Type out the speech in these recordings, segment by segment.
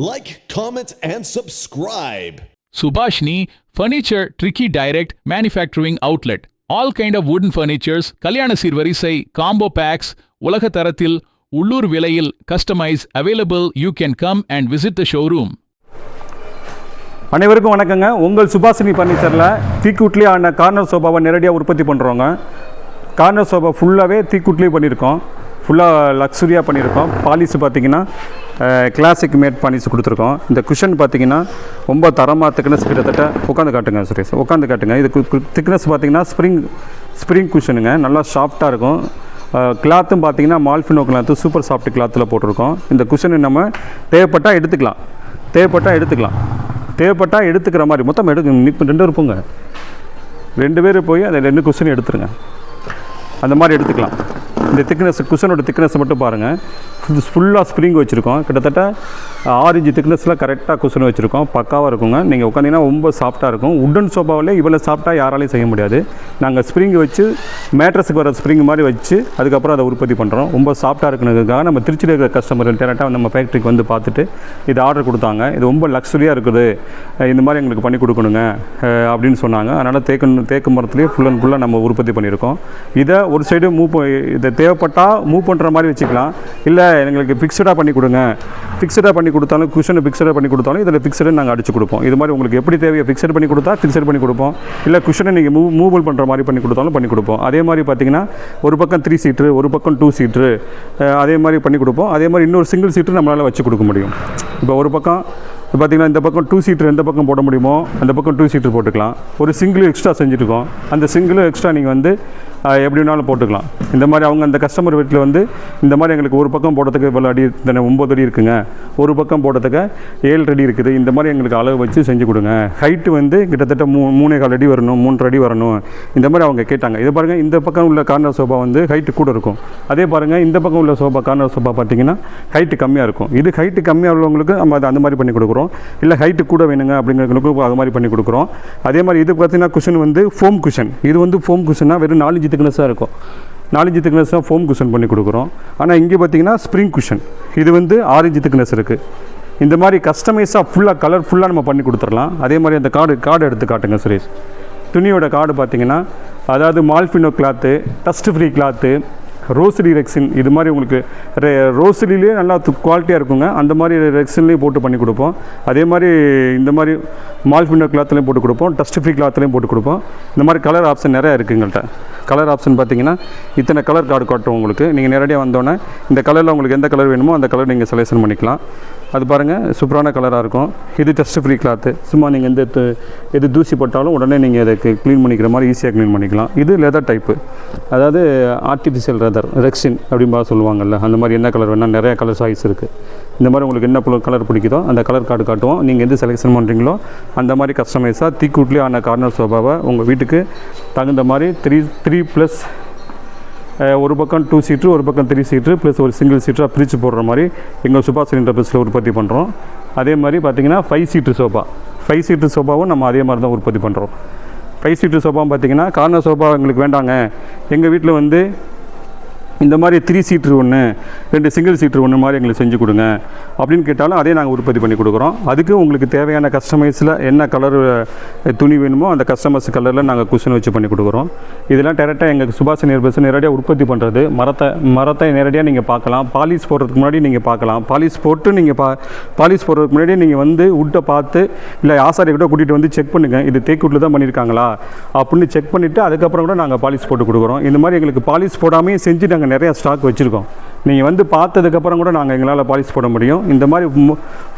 Like, comment, and subscribe. Subhashni Furniture Tricky Direct Manufacturing Outlet. All kind of wooden furnitures, கல்யாண சீர்வரிசை, combo packs, உலக தரத்தில், உள்ளூர் விலையில், customise, available, you can come and visit the showroom. அனைவருக்கும் வணக்கங்க உங்கள் சுபாஷினி ஃபர்னிச்சரில் தீக்குட்லி ஆன கார்னர் சோபாவை நேரடியாக உற்பத்தி பண்ணுறோங்க கார்னர் சோபா ஃபுல்லாகவே தீக்குட்லி பண்ணியிருக்கோம் ஃபுல்லாக லக்ஸுரியாக பண்ணியிருக்கோம் பாலிஷ் பார்த்தீங்கன்னா கிளாசிக் மேட் பண்ணி கொடுத்துருக்கோம். இந்த குஷன் பார்த்தீங்கன்னா ரொம்ப தரமாக திக்னஸ் கிட்டத்தட்ட உட்காந்து காட்டுங்க சுரேஷ். உட்காந்து காட்டுங்க. இது திக்னஸ் பார்த்தீங்கன்னா ஸ்ப்ரிங் ஸ்ப்ரிங் குஷனுங்க நல்லா சாஃப்டாக இருக்கும். கிளாத்தும் பார்த்தீங்கன்னா மால்ஃபினோ கிளாத்து சூப்பர் சாஃப்ட் கிளாத்தில் போட்டிருக்கோம். இந்த குஷனை நம்ம தேவைப்பட்டால் எடுத்துக்கலாம். தேவைப்பட்டால் எடுத்துக்கலாம். தேவைப்பட்டால் எடுத்துக்கிற மாதிரி மொத்தம் எடுக்க இப்போ ரெண்டு பேர் போங்க. ரெண்டு பேர் போய் அந்த ரெண்டு குஷன் எடுத்துருங்க. அந்த மாதிரி எடுத்துக்கலாம். இந்த திக்னஸ் குஷனோட திக்னஸ் மட்டும் பாருங்கள் ஃபுல்லாக ஸ்ப்ரிங் வச்சுருக்கோம். கிட்டத்தட்ட ஆரஞ்சு திக்னஸில் கரெக்டாக குஷன் வச்சுருக்கோம். பக்காவாக இருக்குங்க. நீங்கள் உட்காந்திங்கன்னா ரொம்ப சாஃப்டாக இருக்கும். உட்டன் சோபாவிலே இவ்வளோ சாஃப்டாக யாராலையும் செய்ய முடியாது. நாங்கள் ஸ்ப்ரிங் வச்சு மேட்ரஸுக்கு வர ஸ்ப்ரிங் மாதிரி வச்சு அதுக்கப்புறம் அதை உற்பத்தி பண்ணுறோம் ரொம்ப சாஃப்டாக இருக்குனதுக்காக நம்ம திருச்சியில் இருக்கிற கஸ்டமர் டேரெக்டாக நம்ம ஃபேக்ட்ரிக்கு வந்து பார்த்துட்டு இது ஆர்டர் கொடுத்தாங்க. இது ரொம்ப லக்ஸரியாக இருக்குது. இந்த மாதிரி எங்களுக்கு பண்ணி கொடுக்கணுங்க அப்படின்னு சொன்னாங்க. அதனால் தேக்கு தேக்கு மரத்துலேயே ஃபுல் அண்ட் ஃபுல்லாக நம்ம உற்பத்தி பண்ணியிருக்கோம். இதை ஒரு சைடு மூவ் இதை தேவைப்பட்டால் மூவ் பண்ணுற மாதிரி வச்சுக்கலாம். இல்லை எங்களுக்கு ஃபிக்ஸடாக பண்ணி கொடுங்க. ஃபிக்ஸடாக பண்ணி கொடுத்தாலும் குஷனை ஃபிக்ஸடாக பண்ணி கொடுத்தாலும் இதில் ஃபிக்ஸடு நாங்கள் அடிச்சு கொடுப்போம். இது மாதிரி உங்களுக்கு எப்படி தேவையோ ஃபிக்ஸட் பண்ணி கொடுத்தா ஃபிக்ஸட் பண்ணி கொடுப்போம். இல்லை குஷனை நீங்கள் மூவ் மூவல் பண்ணுற மாதிரி பண்ணி கொடுத்தாலும் பண்ணி கொடுப்போம். அதே மாதிரி பார்த்தீங்கன்னா ஒரு பக்கம் த்ரீ சீட்ரு ஒரு பக்கம் டூ சீட்ரு அதே மாதிரி பண்ணி கொடுப்போம். அதே மாதிரி இன்னொரு சிங்கிள் சீட்டு நம்மளால் வச்சு கொடுக்க முடியும். இப்போ ஒரு பக்கம் இப்போ பார்த்தீங்கன்னா இந்த பக்கம் டூ சீட்டர் எந்த பக்கம் போட முடியுமோ அந்த பக்கம் டூ சீட்டர் போட்டுக்கலாம். ஒரு சிங்கிள் எக்ஸ்ட்ரா செஞ்சுருக்கோம். அந்த சிங்கிளும் எக்ஸ்ட்ரா நீங்கள் வந்து எப்படி வேணாலும் போட்டுக்கலாம். இந்த மாதிரி அவங்க அந்த கஸ்டமர் வீட்டில் வந்து இந்த மாதிரி எங்களுக்கு ஒரு பக்கம் போடுறதுக்கு இவ்வளோ அடி தானே ஒம்பது அடி இருக்குங்க. ஒரு பக்கம் போடுறதுக்கு ஏழு அடி இருக்குது. இந்த மாதிரி எங்களுக்கு அளவு வச்சு செஞ்சு கொடுங்க. ஹைட்டு வந்து கிட்டத்தட்ட மூ மூணே கால் அடி வரணும் மூன்றரை அடி வரணும். இந்த மாதிரி அவங்க கேட்டாங்க. இது பாருங்கள் இந்த பக்கம் உள்ள கார்னர் சோபா வந்து ஹைட்டு கூட இருக்கும். அதே பாருங்கள் இந்த பக்கம் உள்ள சோபா கார்னர் சோபா பார்த்தீங்கன்னா ஹைட்டு கம்மியாக இருக்கும். இது ஹைட்டு கம்மியாக உள்ளவங்களுக்கு நம்ம அதை அந்த மாதிரி பண்ணி கொடுக்குறோம். இல்லை ஹைட்டு கூட வேணுங்க அப்படிங்கிறவங்களுக்கு அது மாதிரி பண்ணி கொடுக்குறோம். அதே மாதிரி இது பார்த்தீங்கன்னா குஷன் வந்து ஃபோம் குஷன் இது வந்து ஃபோம் குஷன்னா வெறும் நாலஞ்சு திக்னஸாக இருக்கும். நாலஞ்சு திக்னஸ் தான் ஃபோம் குஷன் பண்ணி கொடுக்குறோம். ஆனால் இங்கே பார்த்தீங்கன்னா ஸ்ப்ரிங் குஷன் இது வந்து ஆரஞ்சு திக்னஸ் இருக்குது இந்த மாதிரி கஸ்டமைஸாக ஃபுல்லாக கலர்ஃபுல்லாக நம்ம பண்ணி கொடுத்துடலாம். அதே மாதிரி அந்த கார்டு கார்டு எடுத்து காட்டுங்க சுரேஷ். துணியோட கார்டு பார்த்தீங்கன்னா அதாவது மால்ஃபினோ கிளாத்து டஸ்ட் ஃப்ரீ கிளாத்து ரோசரி ரெக்ஸின் இது மாதிரி உங்களுக்கு ரெ ரோசரிலேயே நல்லா குவாலிட்டியாக இருக்குங்க. அந்த மாதிரி ரெக்ஸின்லேயும் போட்டு பண்ணி கொடுப்போம். அதே மாதிரி இந்த மாதிரி மால்ஃபினோ கிளாத்லேயும் போட்டு கொடுப்போம். டஸ்ட் ஃப்ரீ கிளாத்லேயும் போட்டு கொடுப்போம். இந்த மாதிரி கலர் ஆப்ஷன் நிறையா இருக்குது எங்கள்கிட்ட கலர் ஆப்ஷன் பார்த்தீங்கன்னா இத்தனை கலர் கார்டு காட்டும் உங்களுக்கு. நீங்கள் நேரடியாக வந்தோன்னே இந்த கலரில் உங்களுக்கு எந்த கலர் வேணுமோ அந்த கலர் நீங்கள் செலெக்ஷன் பண்ணிக்கலாம். அது பாருங்கள் சூப்பரான கலராக இருக்கும். இது டஸ்ட் ஃப்ரீ கிளாத்து சும்மா நீங்கள் எந்த எது தூசி போட்டாலும் உடனே நீங்கள் அதை க்ளீன் பண்ணிக்கிற மாதிரி ஈஸியாக க்ளீன் பண்ணிக்கலாம். இது லெதர் டைப்பு அதாவது ஆர்டிஃபிஷியல் லெதர் ரெக்ஸின் அப்படின்பா சொல்லுவாங்கள்ல அந்த மாதிரி என்ன கலர் வேணால் நிறையா கலர் சாய்ஸ் இருக்குது இந்த மாதிரி உங்களுக்கு என்ன கலர் பிடிக்குதோ அந்த கலர் கார்டு காட்டுவோம். நீங்கள் எது செலெக்ஷன் பண்ணுறீங்களோ அந்த மாதிரி கஸ்டமைஸாக தீக்கூட்லேயே ஆன கார்னர் சோபாவை உங்கள் வீட்டுக்கு தகுந்த மாதிரி த்ரீ த்ரீ ப்ளஸ் ஒரு பக்கம் டூ சீட்ரு ஒரு பக்கம் த்ரீ சீட்ரு ப்ளஸ் ஒரு சிங்கிள் சீட்டராக பிரித்து போடுற மாதிரி எங்கள் சுபாஷ் சிலிண்டர் பஸ்ஸில் உற்பத்தி பண்ணுறோம் அதே மாதிரி பார்த்தீங்கன்னா five seat sofa five seat சோஃபாவும் நம்ம அதே மாதிரி தான் உற்பத்தி பண்ணுறோம் ஃபைவ் சீட்டு சோஃபாவும் பார்த்தீங்கன்னா கார்னர் சோஃபா எங்களுக்கு வேண்டாங்க. எங்கள் வீட்டில் வந்து இந்த மாதிரி த்ரீ சீட்ரு ஒன்று ரெண்டு சிங்கிள் சீட்ரு ஒன்று மாதிரி எங்களுக்கு செஞ்சு கொடுங்க. அப்படின்னு கேட்டாலும் அதே நாங்கள் உற்பத்தி பண்ணி கொடுக்குறோம். அதுக்கு உங்களுக்கு தேவையான கஸ்டமைஸில் என்ன கலர் துணி வேணுமோ அந்த கஸ்டமர்ஸ் கலரில் நாங்கள் குஷன் வச்சு பண்ணி கொடுக்குறோம். இதெல்லாம் டேரெக்டாக எங்கள் சுபாஷ் நிர்பஸ் நேரடியாக உற்பத்தி பண்ணுறது மரத்தை மரத்தை நேரடியாக நீங்கள் பார்க்கலாம். பாலிஷ் போடுறதுக்கு முன்னாடி நீங்கள் பார்க்கலாம். பாலிஷ் போட்டு நீங்கள் பா பாலிஷ் போடுறதுக்கு முன்னாடி நீங்கள் வந்து உட்டை பார்த்து இல்லை ஆசாரியை கூட கூட்டிகிட்டு வந்து செக் பண்ணுங்கள் இது தேக்கூட்டில் தான் பண்ணியிருக்காங்களா அப்படின்னு செக் பண்ணிவிட்டு அதுக்கப்புறம் கூட நாங்கள் பாலிஷ் போட்டு கொடுக்குறோம். இந்த மாதிரி எங்களுக்கு பாலிஷ் போடாமே செஞ்சு நாங்கள் நிறையா ஸ்டாக் வச்சுருக்கோம். நீங்கள் வந்து பார்த்ததுக்கப்புறம் கூட நாங்கள் எங்களால் பாலிசி போட முடியும். இந்த மாதிரி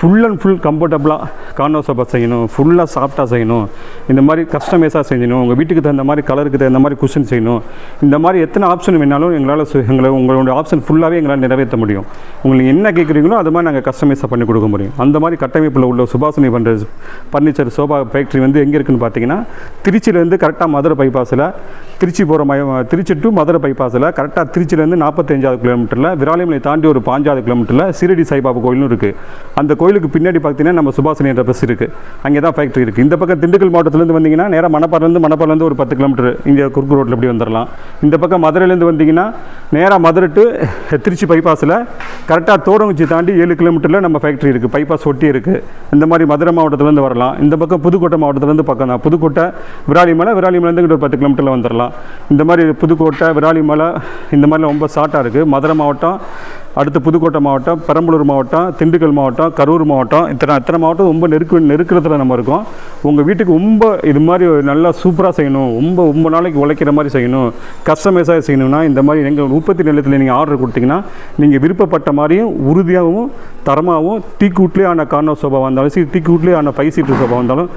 ஃபுல் அண்ட் ஃபுல் கம்ஃபர்டபுளாக கார்னோசோபா செய்யணும் ஃபுல்லாக சாஃப்டாக செய்யணும். இந்த மாதிரி கஸ்டமைஸாக செய்யணும் உங்கள் வீட்டுக்கு தகுந்த மாதிரி கலருக்கு தகுந்த மாதிரி குஷன் செய்யணும். இந்த மாதிரி எத்தனை ஆப்ஷன் வேணாலும் எங்களால் சு- எங்களை உங்களோட ஆப்ஷன் ஃபுல்லாகவே எங்களால் நிறைவேற்ற முடியும். உங்களுக்கு என்ன கேட்குறீங்களோ அது மாதிரி நாங்கள் கஸ்டமைஸாக பண்ணி கொடுக்க முடியும். அந்த மாதிரி கட்டமைப்பில் உள்ள சுபாசனை பண்ணுற ஃபர்னிச்சர் சோபா ஃபேக்ட்ரி வந்து எங்கே இருக்குன்னு பார்த்தீங்கன்னா திருச்சியிலேருந்து கரெக்டாக மதுரை பைபாஸில் திருச்சி போகிற மய திருச்சி டு மதுரை பைபாஸில் கரெக்டாக திருச்சியிலேருந்து நாற்பத்தஞ்சாவது கிலோமீட்டரில் விராலிமலை தாண்டி ஒரு பாஞ்சாவது கிலோமீட்டரில் சிரடி சாய்பாபா கோயிலும் இருக்குது அந்த கோயிலுக்கு பின்னாடி பார்த்தீங்கன்னா நம்ம சுபாஷினி என்ற பஸ் இருக்குது அங்கே தான் ஃபேக்ட்ரி இருக்குது இந்த பக்கம் திண்டுக்கல் மாவட்டத்துலேருந்து வந்தீங்கன்னா நேராக மணப்பாறைலேருந்து மணப்பாறைலேருந்து ஒரு பத்து கிலோமீட்டர் இங்கே குறுக்கு ரோட்டில் எப்படி வந்துடலாம் இந்த பக்கம் மதுரையிலேருந்து வந்தீங்கன்னா நேராக மதுரை டு திருச்சி பைபாஸில் கரெக்டாக தோரங்குச்சி தாண்டி ஏழு கிலோமீட்டரில் நம்ம ஃபேக்ட்ரி இருக்குது பைபாஸ் ஒட்டி இருக்குது இந்த மாதிரி மதுரை மாவட்டத்துலேருந்து வரலாம். இந்த பக்கம் புதுக்கோட்டை மாவட்டத்துலேருந்து பக்கம் தான். புதுக்கோட்டை விராலிமலை விராலிமலைலேருந்து ஒரு பத்து கிலோமீட்டரில் வந்துடலாம் இந்த மாதிரி புதுக்கோட்டை விராலிமலை இந்த மாதிரிலாம் ரொம்ப ஷார்ட்டாக இருக்குது மதுரை மாவட்டம் அடுத்து புதுக்கோட்டை மாவட்டம் பெரம்பலூர் மாவட்டம் திண்டுக்கல் மாவட்டம் கரூர் மாவட்டம். இத்தனை இத்தனை மாவட்டம் ரொம்ப நெருக்கு நெருக்கிறதுல நம்ம இருக்கோம். உங்கள் வீட்டுக்கு ரொம்ப இது மாதிரி நல்லா சூப்பராக செய்யணும். ரொம்ப ரொம்ப நாளைக்கு உழைக்கிற மாதிரி செய்யணும். கஸ்டமைஸாக செய்யணும்னா இந்த மாதிரி எங்கள் உற்பத்தி நிலையத்தில் நீங்கள் ஆர்டர் கொடுத்தீங்கன்னா நீங்கள் விருப்பப்பட்ட மாதிரியும் உறுதியாகவும் தரமாகவும் டீக்கூட்லேயே ஆன கார்னர் சோபா வந்தாலும் சரி டீக்கூட்லேயே ஆன ஃபைவ் சீட்டு சோபா வந்தாலும்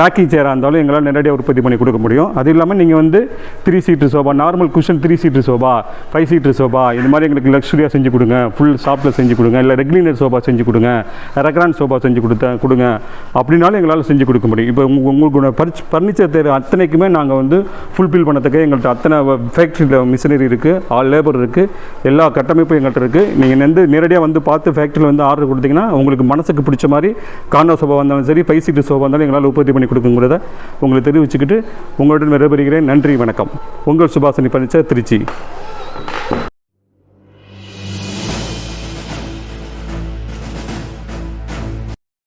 ராக்கிங் சேராக இருந்தாலும் எங்களால் நேரடியாக உற்பத்தி பண்ணி கொடுக்க முடியும். அது இல்லாமல் நீங்கள் வந்து three seat sofa normal cushion three seater sofa five seat sofa இந்த மாதிரி எங்களுக்கு லக்ஸுரியாக செஞ்சு கொடுங்க. ஃபுல் ஷாப்பில் செஞ்சு கொடுங்க. இல்லை ரெக்லினர் சோபா செஞ்சு கொடுங்க. ரெக்ரான் சோபா செஞ்சு கொடுத்த கொடுங்க. அப்படின்னாலும் எங்களால் செஞ்சு கொடுக்க முடியும். இப்போ உங்களுக்கு பர்ச் ஃபர்னிச்சர் தேவை அத்தனைக்குமே நாங்கள் வந்து ஃபுல்ஃபில் பண்ணதுக்கு எங்கள்கிட்ட அத்தனை ஃபேக்ட்ரியில் மிஷினரி இருக்குது ஆல் லேபர் இருக்குது எல்லா கட்டமைப்பும் எங்கள்கிட்ட இருக்குது நீங்கள் வந்து நேரடியாக வந்து பார்த்து ஃபேக்ட்ரியில் வந்து ஆர்டர் கொடுத்தீங்கன்னா உங்களுக்கு மனசுக்கு பிடிச்ச மாதிரி கார்னர் சோபா வந்தாலும் சரி ஃபைவ் சீட்டு சோபா வந்தாலும் எங்களால் உற்பத்தி பண்ணி கொடுக்குங்கிறத உங்களுக்கு தெரிவிச்சுக்கிட்டு உங்களுடன் விடைபெறுகிறேன். நன்றி வணக்கம். உங்கள் Subhashini furniture Tiruchi.